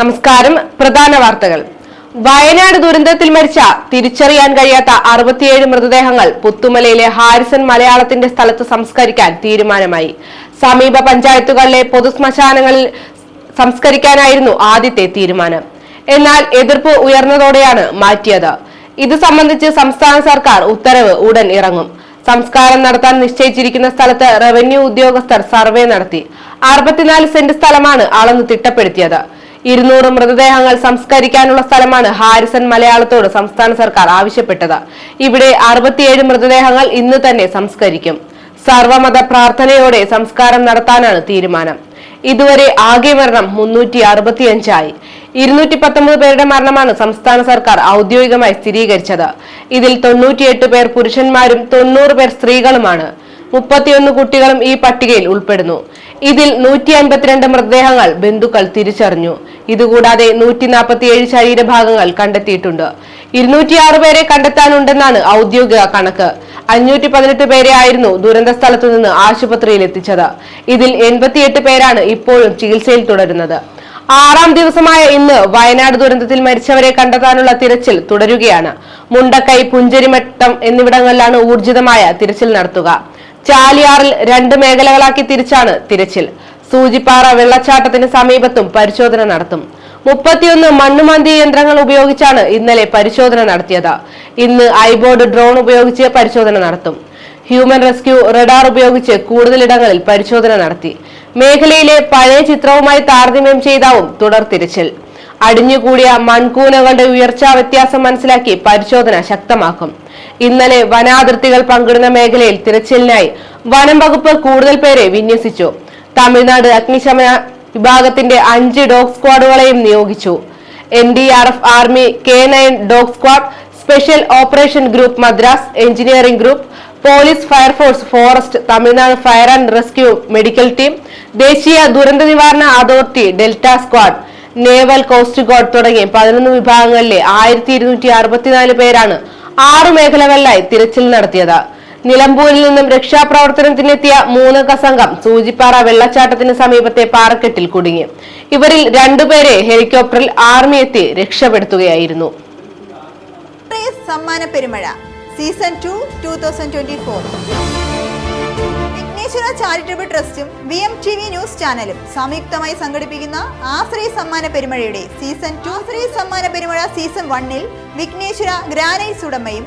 നമസ്കാരം. പ്രധാന വാർത്തകൾ. വയനാട് ദുരന്തത്തിൽ മരിച്ച തിരിച്ചറിയാൻ കഴിയാത്ത അറുപത്തിയേഴ് മൃതദേഹങ്ങൾ പുത്തുമലയിലെ ഹാരിസൺ മലയാളത്തിന്റെ സ്ഥലത്ത് സംസ്കരിക്കാൻ തീരുമാനമായി. സമീപ പഞ്ചായത്തുകളിലെ പൊതുശ്മശാനങ്ങളിൽ സംസ്കരിക്കാനായിരുന്നു ആദ്യത്തെ തീരുമാനം. എന്നാൽ എതിർപ്പ് ഉയർന്നതോടെയാണ് മാറ്റിയത്. ഇത് സംബന്ധിച്ച് സംസ്ഥാന സർക്കാർ ഉത്തരവ് ഉടൻ ഇറങ്ങും. സംസ്കാരം നടത്താൻ നിശ്ചയിച്ചിരിക്കുന്ന സ്ഥലത്ത് റവന്യൂ ഉദ്യോഗസ്ഥർ സർവേ നടത്തി. അറുപത്തിനാല് സെന്റ് സ്ഥലമാണ് അളന്ന് തിട്ടപ്പെടുത്തിയത്. ഇരുന്നൂറ് മൃതദേഹങ്ങൾ സംസ്കരിക്കാനുള്ള സ്ഥലമാണ് ഹാരിസൺ മലയാളത്തോട് സംസ്ഥാന സർക്കാർ ആവശ്യപ്പെട്ടത്. ഇവിടെ അറുപത്തിയേഴ് മൃതദേഹങ്ങൾ ഇന്ന് തന്നെ സംസ്കരിക്കും. സർവമത പ്രാർത്ഥനയോടെ സംസ്കാരം നടത്താനാണ് തീരുമാനം. ഇതുവരെ ആകെ മരണം മുന്നൂറ്റി അറുപത്തിയഞ്ചായി ഇരുന്നൂറ്റി പത്തൊമ്പത് പേരുടെ മരണമാണ് സംസ്ഥാന സർക്കാർ ഔദ്യോഗികമായി സ്ഥിരീകരിച്ചത്. ഇതിൽ തൊണ്ണൂറ്റിയെട്ട് പേർ പുരുഷന്മാരും തൊണ്ണൂറ് പേർ സ്ത്രീകളുമാണ്. മുപ്പത്തിയൊന്ന് കുട്ടികളും ഈ പട്ടികയിൽ ഉൾപ്പെടുന്നു. ഇതിൽ നൂറ്റി അൻപത്തിരണ്ട് മൃതദേഹങ്ങൾ ബന്ധുക്കൾ തിരിച്ചറിഞ്ഞു. ഇതുകൂടാതെ നൂറ്റി നാൽപ്പത്തിയേഴ് ശരീരഭാഗങ്ങൾ കണ്ടെത്തിയിട്ടുണ്ട്. ഇരുന്നൂറ്റിയാറ് പേരെ കണ്ടെത്താനുണ്ടെന്നാണ് ഔദ്യോഗിക കണക്ക്. അഞ്ഞൂറ്റി പതിനെട്ട് പേരെ ആയിരുന്നു ദുരന്ത സ്ഥലത്തു നിന്ന് ആശുപത്രിയിൽ എത്തിച്ചത് ഇതിൽ എൺപത്തിയെട്ട് പേരാണ് ഇപ്പോഴും ചികിത്സയിൽ തുടരുന്നത്. ആറാം ദിവസമായ ഇന്ന് വയനാട് ദുരന്തത്തിൽ മരിച്ചവരെ കണ്ടെത്താനുള്ള തിരച്ചിൽ തുടരുകയാണ്. മുണ്ടക്കൈ പുഞ്ചരിമട്ടം എന്നിവിടങ്ങളിലാണ് ഊർജിതമായ തിരച്ചിൽ നടത്തുക. ചാലിയാറിൽ രണ്ട് മേഖലകളാക്കി തിരിച്ചാണ് തിരച്ചിൽ. സൂചിപ്പാറ വെള്ളച്ചാട്ടത്തിന് സമീപത്തും പരിശോധന നടത്തും. മുപ്പത്തിയൊന്ന് മണ്ണുമാന്തി യന്ത്രങ്ങൾ ഉപയോഗിച്ചാണ് ഇന്നലെ പരിശോധന നടത്തിയത്. ഇന്ന് ഐബോർഡ് ഡ്രോൺ ഉപയോഗിച്ച് പരിശോധന നടത്തും. ഹ്യൂമൻ റെസ്ക്യൂ റഡാർ ഉപയോഗിച്ച് കൂടുതലിടങ്ങളിൽ പരിശോധന നടത്തി. മേഖലയിലെ പഴയ ചിത്രവുമായി താരതമ്യം ചെയ്താവും തുടർ തിരച്ചിൽ. അടിഞ്ഞുകൂടിയ മൺകൂനകളുടെ ഉയർച്ചാ വ്യത്യാസം മനസ്സിലാക്കി പരിശോധന ശക്തമാക്കും. ഇന്നലെ വനാതിർത്തികൾ പങ്കിടുന്ന മേഖലയിൽ തിരച്ചിലിനായി വനം വകുപ്പ് കൂടുതൽ പേരെ വിന്യസിച്ചു. തമിഴ്നാട് അഗ്നിശമന വിഭാഗത്തിന്റെ അഞ്ച് ഡോഗ് സ്ക്വാഡുകളെയും നിയോഗിച്ചു. N D R F army K nine dog squad special operation group Madras engineering group police fire force forest Tamil Nadu fire and rescue medical team ദേശീയ ദുരന്ത നിവാരണ authority delta squad naval coast guard തുടങ്ങി പതിനൊന്ന് വിഭാഗങ്ങളിലെ ആയിരത്തി ഇരുന്നൂറ്റി അറുപത്തിനാല് പേരാണ് ആറു മേഖലകളിലായി തിരച്ചിൽ നടത്തിയത്. നിലമ്പൂരിൽ നിന്നും രക്ഷാപ്രവർത്തനത്തിനെത്തിയ മൂന്നംഗ സംഘം സൂചിപ്പാറ വെള്ളച്ചാട്ടത്തിന് സമീപത്തെ പാറക്കെട്ടിൽ കുടുങ്ങി. ഇവരിൽ രണ്ടുപേരെ ഹെലികോപ്റ്ററിൽ ആർമി എത്തി രക്ഷപ്പെടുത്തുകയായിരുന്നു. സമ്മാന പെരുമഴ. Season two Vighneshwara charitable ട്രസ്റ്റും V M T V news ചാനലും സംയുക്തമായി സംഘടിപ്പിക്കുന്ന ആശ്രയ സമ്മാന പെരുമഴയുടെ സീസൺ ടു ശ്രീ സമ്മാന പെരുമഴ സീസൺ വണ്ണിൽ വിഘ്നേശ്വര ഗ്രാനൈറ്റ്സ് ഉടമയും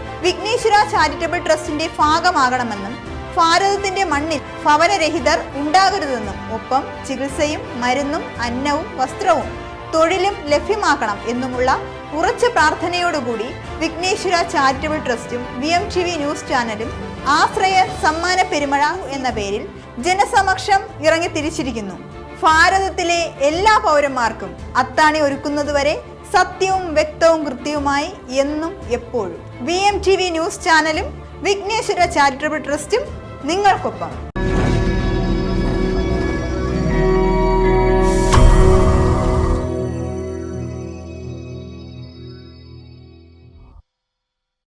വിഘ്നേശ്വര ചാരിറ്റബിൾ ട്രസ്റ്റിന്റെ ഭാഗമാകണമെന്നും ഭാരതത്തിന്റെ മണ്ണിൽ ഭവനരഹിതർ ഉണ്ടാകരുതെന്നും ഒപ്പം ചികിത്സയും മരുന്നും അന്നവും വസ്ത്രവും തൊഴിലും ലഭ്യമാക്കണം എന്നുമുള്ള ഉറച്ച പ്രാർത്ഥനയോടുകൂടി Vighneshwara charitable ട്രസ്റ്റും V M T V news ചാനലും ആശ്രയ സമ്മാന പെരുമഴ എന്ന പേരിൽ ജനസമക്ഷം ഇറങ്ങി തിരിച്ചിരിക്കുന്നു. ഭാരതത്തിലെ എല്ലാ പൗരന്മാർക്കും അത്താണി ഒരുക്കുന്നതുവരെ സത്യവും വ്യക്തവും കൃത്യവുമായി എന്നും എപ്പോഴും. V M T V news ചാനലും വിഘ്നേശ്വര ചാരിറ്റബിൾ ട്രസ്റ്റും നിങ്ങൾക്കൊപ്പം.